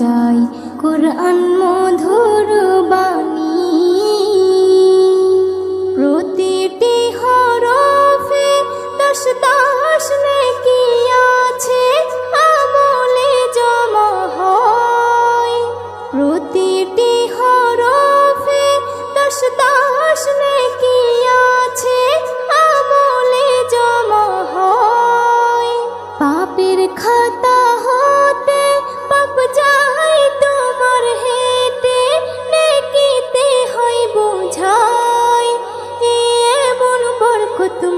যায় কোরআন মধুর